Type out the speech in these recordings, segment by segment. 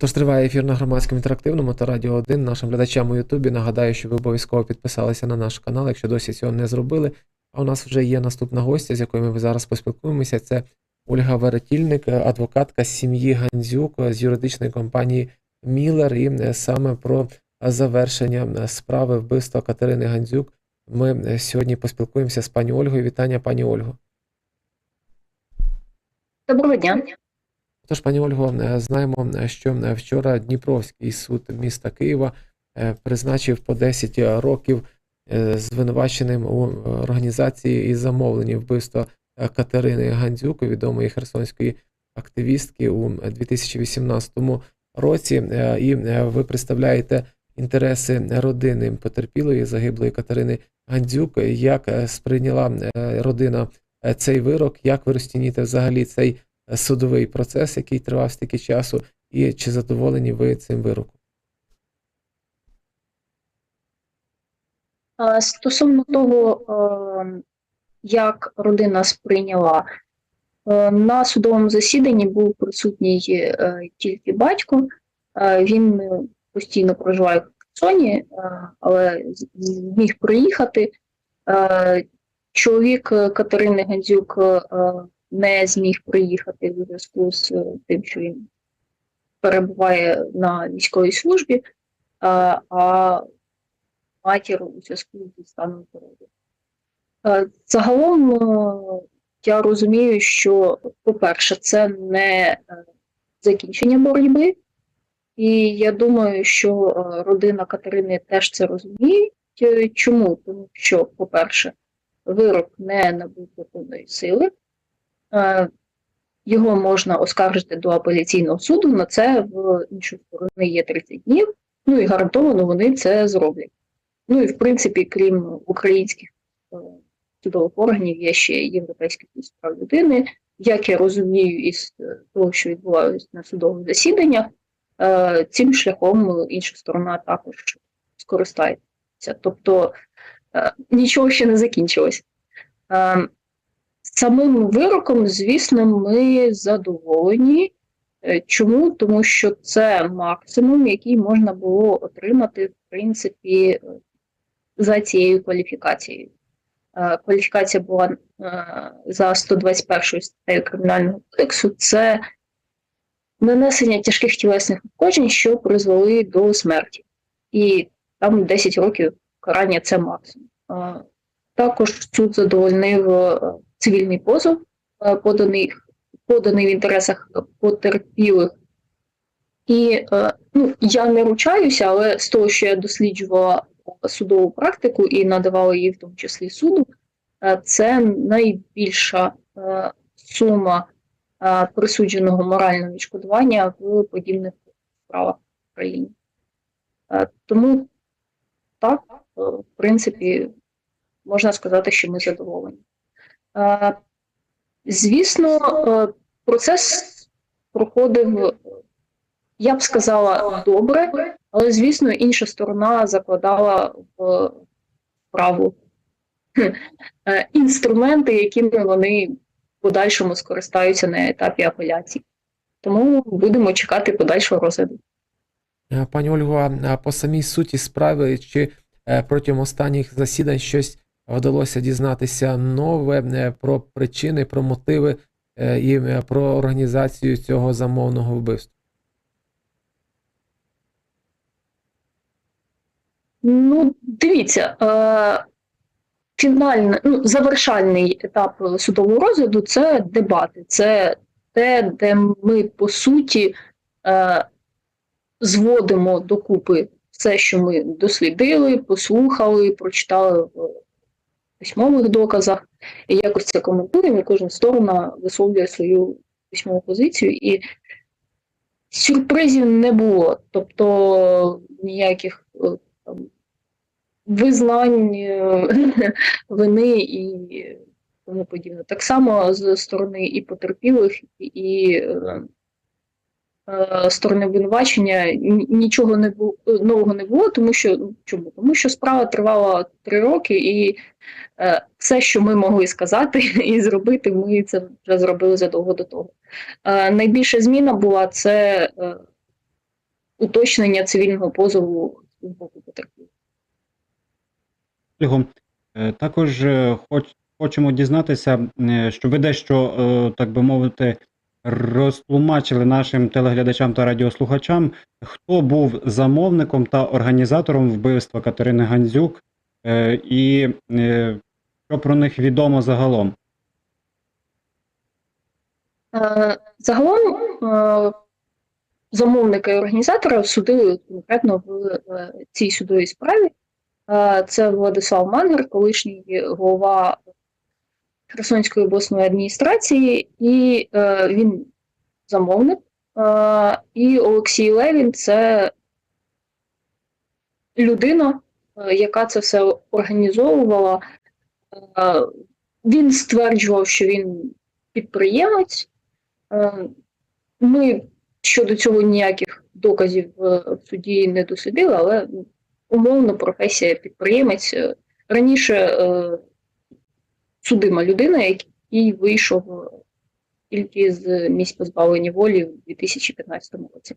Тож триває ефір на громадському інтерактивному та Радіо 1. Нашим глядачам у Ютубі нагадаю, що ви обов'язково підписалися на наш канал, якщо досі цього не зробили. А у нас вже є наступна гостя, з якою ми зараз поспілкуємося. Це Ольга Веретільник, адвокатка сім'ї Гандзюк з юридичної компанії Міллер. І е, саме про завершення справи вбивства Катерини Гандзюк ми сьогодні поспілкуємося з пані Ольгою. Вітання, пані Ольго. Доброго дня. Тож, пані Ольго, е, знаємо, е, що е, вчора Дніпровський суд міста Києва призначив по 10 років звинуваченим у організації і замовленні вбивства Катерини Гандзюк, відомої херсонської активістки у 2018 році. І ви представляєте інтереси родини потерпілої загиблої Катерини Гандзюк. Як сприйняла родина цей вирок? Як ви розцінюєте взагалі цей судовий процес, який тривав стільки часу, і чи задоволені ви цим вироком? Стосовно того, як родина сприйняла, на судовому засіданні був присутній е, тільки батько. Він постійно проживає в Херсоні, але зміг приїхати. Чоловік е, Катерини Гандзюк е, не зміг приїхати у зв'язку з е, тим, що він перебуває на військовій службі, е, а матір у зв'язку зі станом здоров'я. Е, Загалом я розумію, що, по-перше, це не закінчення боротьби, і я думаю, що родина Катерини теж це розуміє. Чому? Тому що, по-перше, вирок не набув законної сили, його можна оскаржити до апеляційного суду, на це в іншу сторони є 30 днів, ну і гарантовано вони це зроблять. Ну і в принципі, крім українських е, судових органів, є ще Європейський суд прав людини. Як я розумію, із е, того, що відбувалося на судових засіданнях, е, цим шляхом інша сторона також скористається. Тобто е, нічого ще не закінчилось. Самим вироком, звісно, ми задоволені. Е, Чому? Тому що це максимум, який можна було отримати, в принципі, е, за цією кваліфікацією. Е, Кваліфікація була за 121 статтею Кримінального кодексу це нанесення тяжких тілесних ушкоджень, що призвели до смерті. І там 10 років карання це максимум. Також суд задовольнив цивільний позов, е, поданий, поданий в інтересах потерпілих. І е, ну, я не ручаюся, але з того, що я досліджувала судову практику і надавала її в тому числі суду, е, це найбільша сума присудженого морального відшкодування в подібних справах в країні. Е, Тому так, в принципі, можна сказати, що ми задоволені. Е, Звісно, е, процес проходив, я б сказала, добре, але, звісно, інша сторона закладала в справу хм, е, інструменти, якими вони в подальшому скористаються на етапі апеляції. Тому будемо чекати подальшого розгляду. Пані Ольго, по самій суті справи, чи протягом останніх засідань щось вдалося дізнатися нове е, про причини, про мотиви е, і е, про організацію цього замовного вбивства? Ну, дивіться, фінальний, ну, завершальний етап судового розгляду це дебати. Це те, де ми по суті зводимо докупи все, що ми дослідили, послухали, прочитали письмових доказах, і якось це коментуємо, і кожна сторона висловлює свою письмову позицію. І сюрпризів не було. Тобто ніяких е, там, визнань е, вини і тому подібне. Так само з сторони і потерпілих, і е, сторони обвинувачення нічого не було нового не було, тому що ну, чому? Тому що справа тривала три роки, і е, все, що ми могли сказати і зробити, ми це вже зробили задовго до того. Е, найбільша зміна була це. Е, уточнення цивільного позову з боку е, також е, хоч, хочемо дізнатися, е, що ви дещо, е, так би мовити, розтлумачили нашим телеглядачам та радіослухачам, хто був замовником та організатором вбивства Катерини Гандзюк, е, і е, що про них відомо загалом. Е, Загалом замовника і організатора судили конкретно в цій судовій справі. Це Владислав Мангер, колишній голова Херсонської обласної адміністрації, і е, він замовник. Е, І Олексій Левін це людина, е, яка це все організовувала. Е, Він стверджував, що він підприємець. Е, Ми щодо цього ніяких доказів в суді не дослідили, але умовно професія підприємець. Раніше е, судима людина, який вийшов е, тільки з місць позбавлення волі в 2015 році.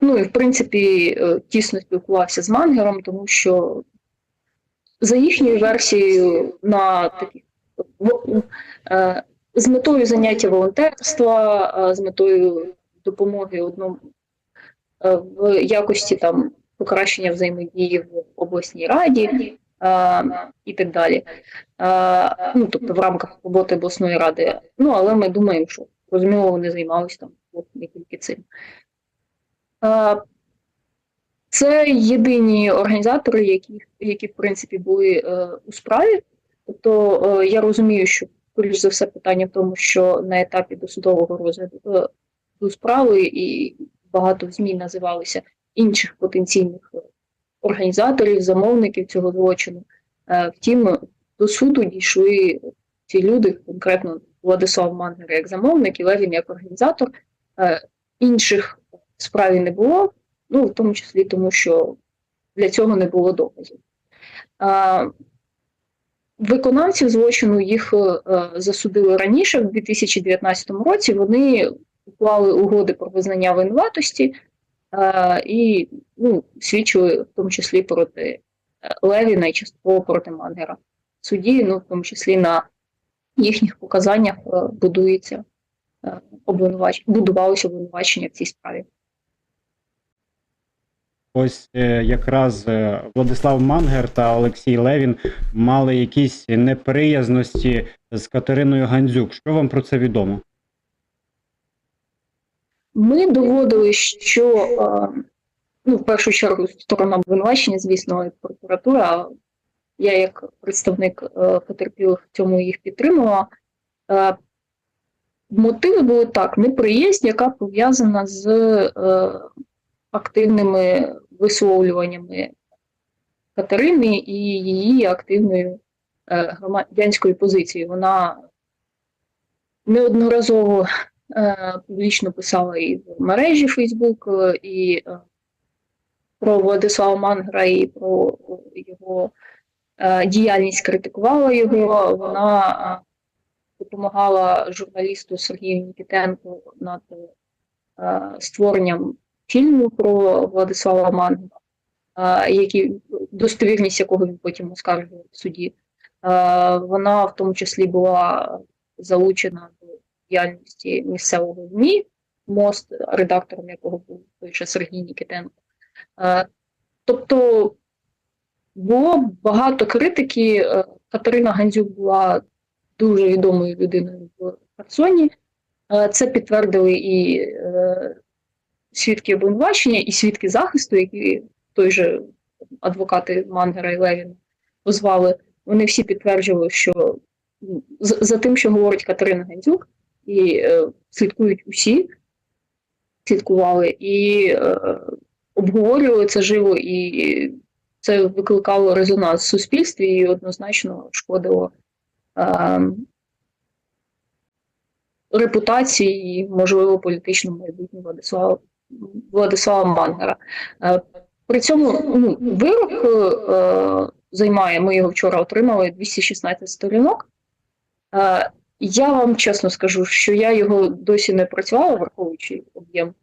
Ну і в принципі е, тісно спілкувався з Мангером, тому що за їхньою версією на таких е, з метою заняття волонтерства, з метою допомоги одному в якості там покращення взаємодії в обласній раді і так далі. Ну, тобто в рамках роботи обласної ради. Ну, але ми думаємо, що розуміло, вони займалися там не тільки цим. Це єдині організатори, які, які в принципі були е, у справі. Тобто е, я розумію, що скоріш за все питання в тому, що на етапі досудового розгляду е, до справи і багато в ЗМІ називалися інших потенційних організаторів, замовників цього злочину. Е, Втім, до суду дійшли ці люди, конкретно Владислав Мангер як замовник і Левін як організатор. Е, Інших в справі не було, ну в тому числі тому, що для цього не було доказів. Е, Виконавців злочину їх засудили раніше, в 2019 році. Вони уклали угоди про визнання винуватості і ну, свідчили в тому числі проти е, Левіна і частково проти Мангера. В суді, ну, в тому числі на їхніх показаннях е, будується е, обвинувач... будувалося обвинувачення в цій справі. Ось е, якраз е, Владислав Мангер та Олексій Левін мали якісь неприязності з Катериною Гандзюк. Що вам про це відомо? Ми доводили, що е, ну, в першу чергу сторона обвинувачення, звісно, і прокуратура. Я як представник е, потерпілих в цьому їх підтримувала. Е, Мотиви були так: неприязнь, яка пов'язана з активними висловлюваннями Катерини і її активною громадянською позицією. Вона неодноразово публічно писала і в мережі Фейсбук, е, і е, про Владислава Мангера, і про його е, діяльність критикувала його. Вона е, допомагала журналісту Сергію Нікітенку над е, створенням фільму про Владислава Мангера, е, який, достовірність якого він потім оскаржував в суді. Е, Вона в тому числі була залучена діяльності місцевого ЗМІ, мост, редактором якого був той же Сергій Нікітенко. Е, Тобто було багато критики. Е, Катерина Гандзюк була дуже відомою людиною в Херсоні. Е, Це підтвердили і свідки обвинувачення, і свідки захисту, які той же адвокати Мангера і Левіна позвали. Вони всі підтверджували, що за тим, що говорить Катерина Гандзюк, і е, слідкують усі, слідкували і е, обговорювали це живо, і це викликало резонанс в суспільстві і однозначно шкодило е, репутації і, можливо, політичному майбутньому Владислава, Владислава Мангера. При цьому ну, вирок е, займає, ми його вчора отримали 216 сторінок. Е, я вам чесно скажу, що я його досі не працювала, враховуючи об'єм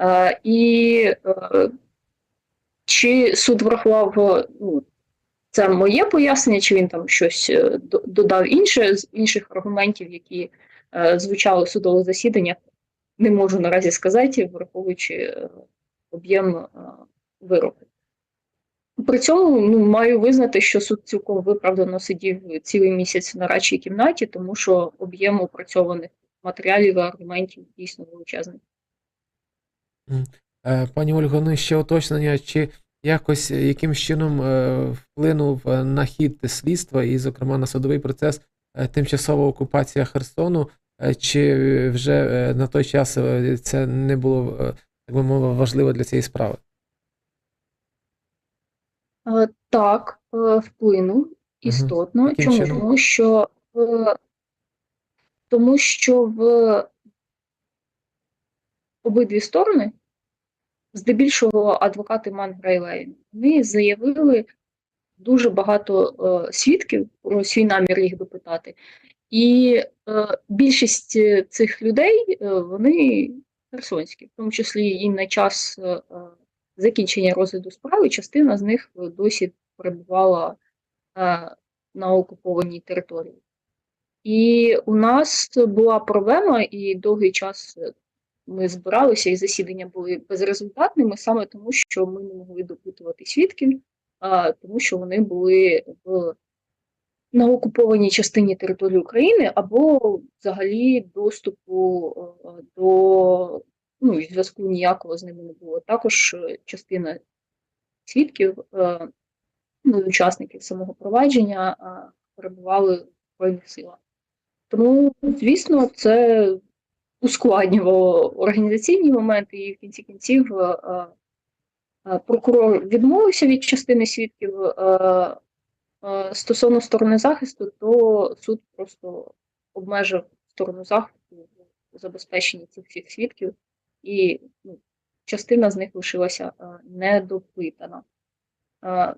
Е, І е, чи суд врахував е, ну, це моє пояснення, чи він там щось додав інше з інших аргументів, які звучали в судових засіданнях, не можу наразі сказати, враховуючи об'єм вироку. При цьому ну, маю визнати, що суд цілком виправдано сидів цілий місяць на радчій кімнаті, тому що об'єм опрацьованих матеріалів і аргументів дійсно величезний. Е, Пані Ольго, ну ще уточнення, чи якось е, якимсь чином е, вплинув на хід слідства і, зокрема, на судовий процес тимчасова окупація Херсону, чи вже на той час це не було, так би мовити, важливо для цієї справи? Е, Так, е, вплинув істотно. Яким Чому? Тому що, в, тому що в обидві сторони, здебільшого адвокати Мангра і вони заявили дуже багато е, свідків про свій намір їх допитати. І е, більшість цих людей е, вони херсонські, в тому числі і на час е, закінчення розгляду справи, частина з них е, досі перебувала е, на окупованій території. І у нас була проблема, і довгий час е, ми збиралися, і засідання були безрезультатними саме тому, що ми не могли допитувати свідків, тому що вони були в на окупованій частині території України або взагалі доступу до ну, і зв'язку ніякого з ними не було. Також е, частина свідків, е, ну, учасників самого провадження е, перебували в Збройних силах. Тому, звісно, це ускладнювало організаційні моменти, і в кінці кінців прокурор відмовився від частини свідків. Стосовно сторони захисту, то суд просто обмежив сторону захисту в забезпеченні цих всіх свідків, і ну, частина з них лишилася е, недопитана. Е,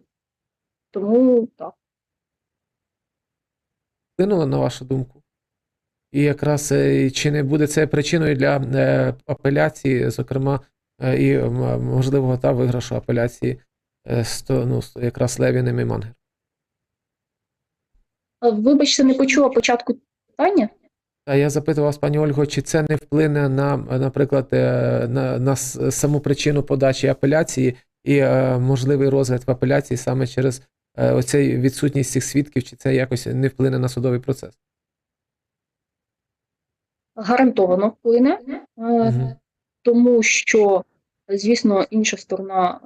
Тому так. Вплинуло на вашу думку? І якраз е, чи не буде це причиною для апеляції, зокрема, і м, можливого та виграшу апеляції ну, якраз Левіним і Мангер? Вибачте, не почула початку питання. Я запитував вас, пані Ольго, чи це не вплине на, наприклад, е, на, на саму причину подачі апеляції і е, можливий розгляд в апеляції саме через е, оцей відсутність цих свідків, чи це якось не вплине на судовий процес? Гарантовано вплине. Мгм. тому що, звісно, інша сторона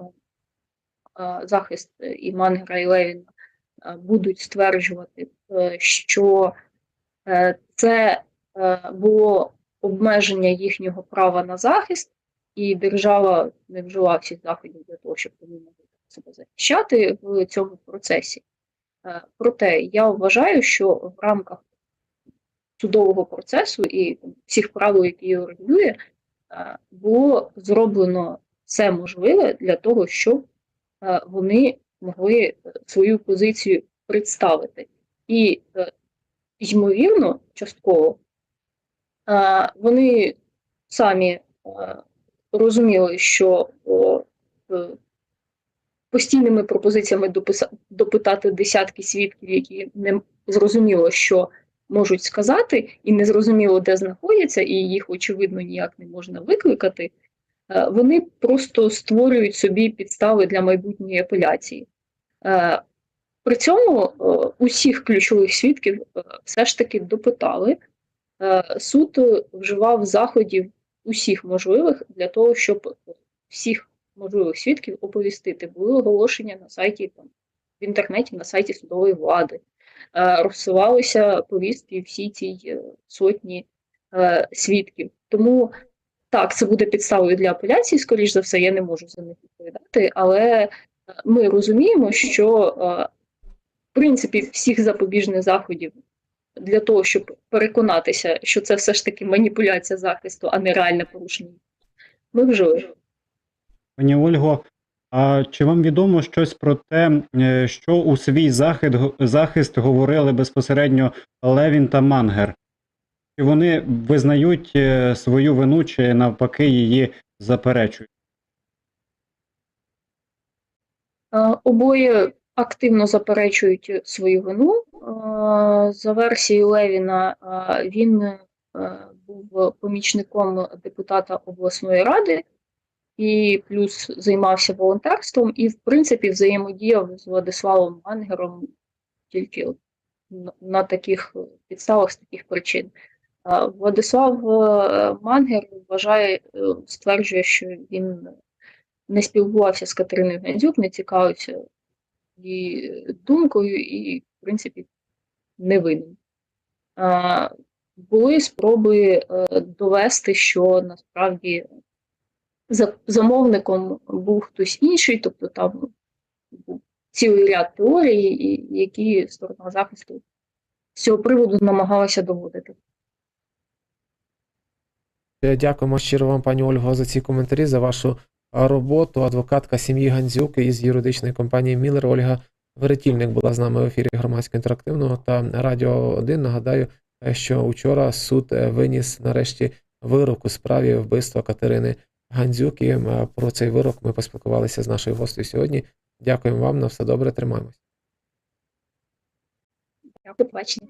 захист і Мангера і Левіна будуть стверджувати, що це е, було обмеження їхнього права на захист, і держава не вжила всіх заходів для того, щоб вони могли себе захищати в цьому процесі. Е, Проте я вважаю, що в рамках судового процесу і всіх правил, які його регулює, е, було зроблено все можливе для того, щоб вони могли свою позицію представити. І, ймовірно, частково е, вони самі е, розуміли, що е, постійними пропозиціями допитати десятки свідків, які не зрозуміло, що можуть сказати, і не зрозуміло, де знаходяться, і їх, очевидно, ніяк не можна викликати, е, вони просто створюють собі підстави для майбутньої апеляції. При цьому е, усіх ключових свідків е, все ж таки допитали. Е, Суд вживав заходів усіх можливих для того, щоб всіх можливих свідків оповістити. Були оголошення на сайті там, в інтернеті, на сайті судової влади. Розсилалися повістки всі ці сотні свідків. Тому так, це буде підставою для апеляції, скоріш за все, я не можу за них відповідати, але ми розуміємо, що принципі всіх запобіжних заходів для того, щоб переконатися, що це все ж таки маніпуляція захисту, а не реальне порушення. Ми вжили. Пані Ольго, а чи вам відомо щось про те, е, що у свій захист, захист говорили безпосередньо Левін та Мангер? Чи вони визнають е, свою вину, чи навпаки її заперечують? Е, Обоє активно заперечують свою вину. Е, За версією Левіна, е, він е, був помічником депутата обласної ради і плюс займався волонтерством, і, в принципі, взаємодіяв з Владиславом Мангером тільки на- таких підставах, з таких причин. Владислав Мангер вважає, стверджує, що він не спілкувався з Катериною Гандзюк, не цікавився її думкою і, в принципі, не. Були спроби е, довести, що насправді замовником був хтось інший, тобто там був цілий ряд теорій, і- які сторона захисту з цього приводу намагалася доводити. Е, Дякуємо щиро вам, пані Ольго, за ці коментарі, за вашу роботу. Адвокатка сім'ї Гандзюк із юридичної компанії Міллер Ольга Веретільник була з нами в ефірі громадського інтерактивного та Радіо 1. Нагадаю, що вчора суд е, виніс нарешті вирок у справі вбивства Катерини Гандзюк. Е, про цей вирок ми поспілкувалися з нашою гостею сьогодні. Дякуємо вам, на все добре, тримаємось. Дякую, побачення.